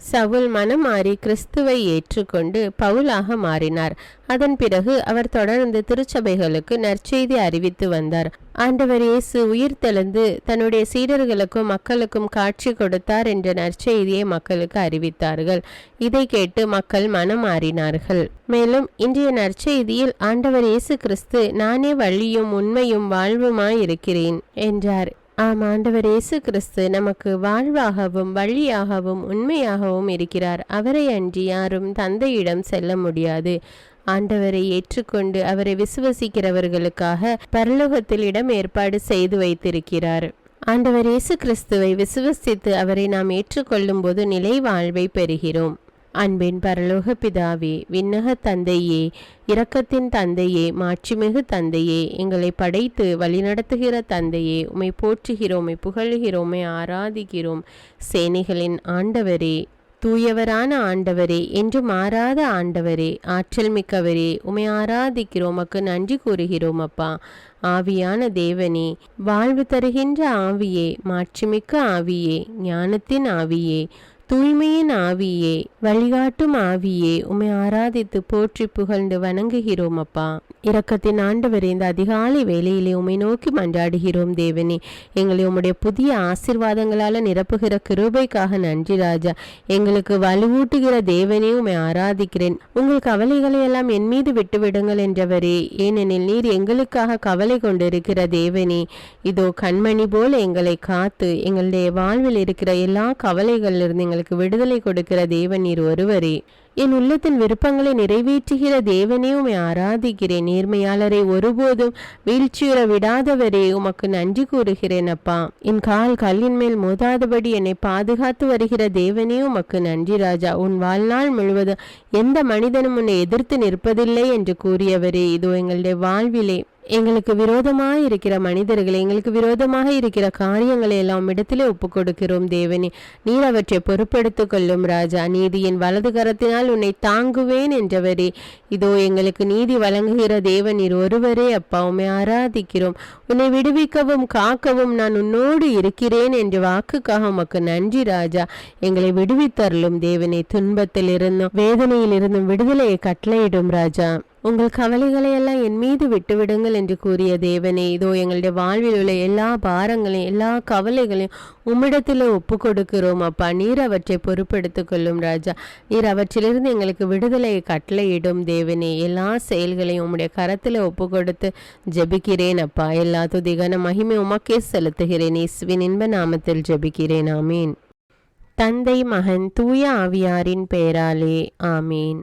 சவுல் மனம் மாறி கிறிஸ்துவை ஏற்றுக்கொண்டு பவுலாக மாறினார். அதன் பிறகு அவர் தொடர்ந்து திருச்சபைகளுக்கு நற்செய்தி அறிவித்து வந்தார். ஆண்டவர் இயேசு உயிர் தெளிந்து தன்னுடைய சீடர்களுக்கும் மக்களுக்கும் காட்சி கொடுத்தார் என்ற நற்செய்தியை மக்களுக்கு அறிவித்தார்கள். இதை கேட்டு மக்கள் மனம் மாறினார்கள் மேலும் இன்றைய நற்செய்தியில் ஆண்டவர் இயேசு கிறிஸ்து நானே வழியும் உண்மையும் வாழ்வுமாய் இருக்கிறேன் என்றார். ஆம் ஆண்டவர் இயேசு கிறிஸ்து நமக்கு வாழ்வாகவும் வழியாகவும் உண்மையாகவும் இருக்கிறார். அவரை அன்றி யாரும் தந்தையிடம் செல்ல முடியாது. ஆண்டவரை ஏற்றுக்கொண்டு அவரை விசுவசிக்கிறவர்களுக்காக பரலோகத்தில் இடம் ஏற்பாடு செய்து வைத்திருக்கிறார். ஆண்டவர் இயேசு கிறிஸ்துவை விசுவசித்து அவரை நாம் ஏற்றுக்கொள்ளும் போது நிலை வாழ்வை பெறுகிறோம். அன்பின் பரலோக பிதாவே விண்ணக தந்தையே இரக்கத்தின் தந்தையே மாட்சிமிகு தந்தையே எங்களை படைத்து வழிநடத்துகிற தந்தையே உமை போற்றுகிறோம் உமை ஆராதிக்கிறோம். சேனைகளின் ஆண்டவரே தூயவரான ஆண்டவரே என்று மாறாத ஆண்டவரே ஆற்றல் மிக்கவரே உமை ஆராதிக்கிறோம் உமக்கு நன்றி கூறுகிறோம் அப்பா. ஆவியான தேவனே வாழ்வு தருகின்ற ஆவியே மாட்சிமிக்க ஆவியே ஞானத்தின் ஆவியே தூய்மையின் ஆவியே வழிகாட்டும் ஆவியே உம்மை ஆராதித்து போற்றி புகழ்ந்து வணங்குகிறோம் அப்பா. இரக்கத்தின் ஆண்டவர் இந்த அதிகாலை வேலையிலே உம்மை நோக்கி மன்றாடுகிறோம் தேவனே. எங்களை உம்முடைய புதிய ஆசிர்வாதங்களால நிரப்புகிற கிருபைக்காக நன்றி ராஜா. எங்களுக்கு வலுவூட்டுகிற தேவனே உம்மை ஆராதிக்கிறேன். உங்கள் கவலைகளை எல்லாம் என் மீது விட்டுவிடுங்கள் என்றவரே. ஏனெனில் நீர் எங்களுக்காக கவலை கொண்டிருக்கிற தேவனே. இதோ கண்மணி போல எங்களை காத்து எங்களுடைய வாழ்வில் இருக்கிற எல்லா கவலைகளிலிருந்து எங்களுக்கு விடுதலை கொடுக்கிற தேவன் நீர் ஒருவரே. என் உள்ளத்தின் விருப்பங்களை நிறைவேற்றுகிற தேவனே உமை ஆராதிக்கிறேன். நேர்மையாளரை ஒருபோதும் வீழ்ச்சியுற விடாதவரே உமக்கு நன்றி கூறுகிறேன் அப்பா. என் கால் கல்லின் மேல் மோதாதபடி என்னை பாதுகாத்து வருகிற தேவனே உமக்கு நன்றி ராஜா. உன் வாழ்நாள் முழுவதும் எந்த மனிதனும் உன்னை எதிர்த்து நிற்பதில்லை என்று கூறியவரே. இதோ எங்களுடைய வாழ்விலே எங்களுக்கு விரோதமாக இருக்கிற மனிதர்களை எங்களுக்கு விரோதமாக இருக்கிற காரியங்களை எல்லாம் இடத்திலே ஒப்பு கொடுக்கிறோம் தேவனே. நீர் அவற்றை பொறுப்பெடுத்து கொள்ளும் ராஜா. நீதியின் வலது கரத்தினால் உன்னை தாங்குவேன் என்றவரே. இதோ எங்களுக்கு நீதி வழங்குகிற தேவன் நீர் ஒருவரே அப்பா. உண்மை ஆராதிக்கிறோம். உன்னை விடுவிக்கவும் காக்கவும் நான் உன்னோடு இருக்கிறேன் என்ற வாக்குக்காக உமக்கு நன்றி ராஜா. எங்களை விடுவித்தருளும் தேவனை. துன்பத்தில் இருந்தும் வேதனையில் இருந்தும் விடுதலையை கட்டளையிடும் ராஜா. உங்கள் கவலைகளை எல்லாம் என் மீது விட்டுவிடுங்கள் என்று கூறிய தேவனே இதோ எங்களுடைய வாழ்வில் உள்ள எல்லா பாரங்களையும் எல்லா கவலைகளையும் உம்மிடத்தில் ஒப்பு கொடுக்கிறோம் அப்பா நீர் அவற்றை பொறுப்பெடுத்துக் கொள்ளும் ராஜா. நீர் அவற்றிலிருந்து எங்களுக்கு விடுதலையை கட்டளையிடும் தேவனே. எல்லா செயல்களையும் உம்முடைய கரத்தில் ஒப்பு கொடுத்து ஜபிக்கிறேன் அப்பா. எல்லா துதிகன மகிமை உமக்கே செலுத்துகிறேன். இஸ்வின் இன்ப நாமத்தில் ஜெபிக்கிறேன். ஆமீன். தந்தை மகன் தூய ஆவியாரின் பெயராலே. ஆமீன்.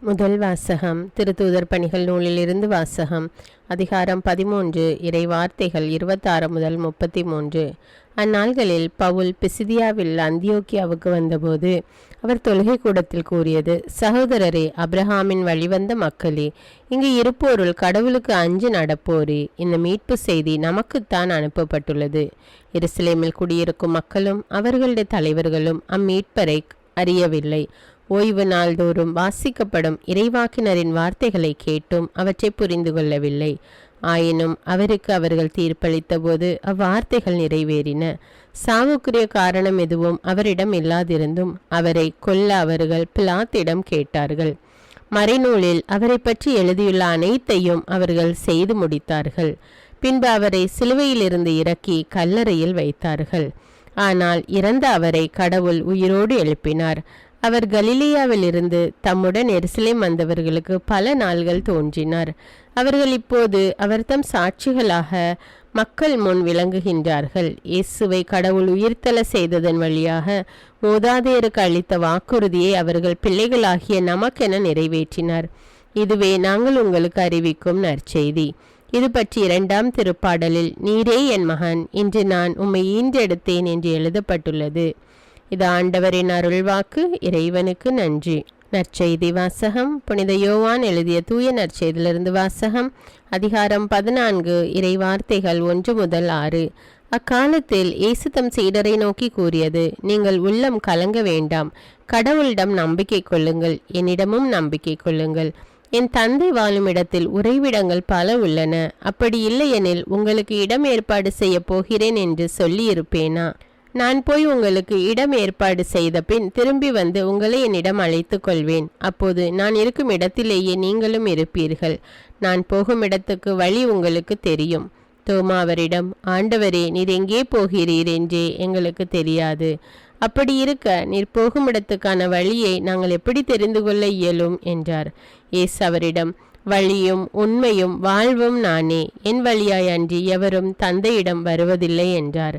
முதல் வாசகம் திருத்தூதர் பணிகள் நூலிலிருந்து வாசகம் அதிகாரம் பதிமூன்று இறை வார்த்தைகள் இருபத்தாறு முதல் முப்பத்தி மூன்று அந்நாள்களில் பவுல் பிசிதியாவில் அந்தியோக்கியாவுக்கு வந்தபோது அவர் தொழுகை கூடத்தில் கூறியது சகோதரரே அப்ரஹாமின் வழிவந்த மக்களே இங்கு இருப்போருள் கடவுளுக்கு அஞ்சு நடப்போரே இந்த மீட்பு செய்தி நமக்குத்தான் அனுப்பப்பட்டுள்ளது. எருசலேமில் குடியிருக்கும் மக்களும் அவர்களுடைய தலைவர்களும் அம்மீட்பரை அறியவில்லை. ஓய்வு நாள்தோறும் வாசிக்கப்படும் இறைவாக்கினரின் வார்த்தைகளை கேட்டும் அவற்றை புரிந்து கொள்ளவில்லை. ஆயினும் அவருக்கு அவர்கள் தீர்ப்பளித்த போது அவ்வார்த்தைகள் நிறைவேறின. சாவுக்குரிய காரணம் எதுவும் அவரிடம் இல்லாதிருந்தும் அவரை கொல்ல அவர்கள் பிளாத்திடம் கேட்டார்கள். மறைநூலில் அவரை பற்றி எழுதியுள்ள அனைத்தையும் அவர்கள் செய்து முடித்தார்கள். பின்பு அவரை சிலுவையிலிருந்து இறக்கி கல்லறையில் வைத்தார்கள். ஆனால் இறந்த அவரை கடவுள் உயிரோடு எழுப்பினார். அவர் கலிலியாவிலிருந்து தம்முடன் எருசலேம் வந்தவர்களுக்கு பல நாள்கள் தோன்றினார். அவர்கள் இப்போது அவர் தம் சாட்சிகளாக மக்கள் முன் விளங்குகின்றார்கள். இயேசுவை கடவுள் உயிர்த்தல செய்ததன் வழியாக மூதாதையருக்கு அளித்த வாக்குறுதியை அவர்கள் பிள்ளைகளாகிய நமக்கென நிறைவேற்றினார். இதுவே நாங்கள் உங்களுக்கு அறிவிக்கும் நற்செய்தி. இது பற்றி இரண்டாம் திருப்பாடலில் நீரே என் மகன் இன்று நான் உம்மை ஈன்றெடுத்தேன் என்று எழுதப்பட்டுள்ளது. இது ஆண்டவரின் அருள்வாக்கு இறைவனுக்கு நன்றி. நற்செய்தி வாசகம் புனித யோவான் எழுதிய தூய நற்செய்தியிலிருந்து வாசகம் அதிகாரம் பதினான்கு இறை வார்த்தைகள் ஒன்று முதல் ஆறு. அக்காலத்தில் இயேசு தம் சீடரை நோக்கி கூறியது நீங்கள் உள்ளம் கலங்க வேண்டாம். கடவுளிடம் நம்பிக்கை கொள்ளுங்கள். என்னிடமும் நம்பிக்கை கொள்ளுங்கள். என் தந்தை வாழும் இடத்தில் உறைவிடங்கள் பல உள்ளன. அப்படி இல்லையெனில் உங்களுக்கு இடம் ஏற்பாடு செய்ய போகிறேன் என்று சொல்லியிருப்பேனா? நான் போய் உங்களுக்கு இடம் ஏற்பாடு செய்த பின் திரும்பி வந்து உங்களை என்னிடம் அழைத்து கொள்வேன். அப்போது நான் இருக்கும் இடத்திலேயே நீங்களும் இருப்பீர்கள். நான் போகும் இடத்துக்கு வழி உங்களுக்கு தெரியும். தோமா அவரிடம் ஆண்டவரே நீர் எங்கே போகிறீர் என்றே எங்களுக்கு தெரியாது. அப்படி இருக்க நீர் போகும் இடத்துக்கான வழியை நாங்கள் எப்படி தெரிந்து கொள்ள இயலும்? என்றார். ஏஸ் அவரிடம் வழியும் உண்மையும் வாழ்வும் நானே. என் வழியாய் அன்றி எவரும் தந்தையிடம் வருவதில்லை என்றார்.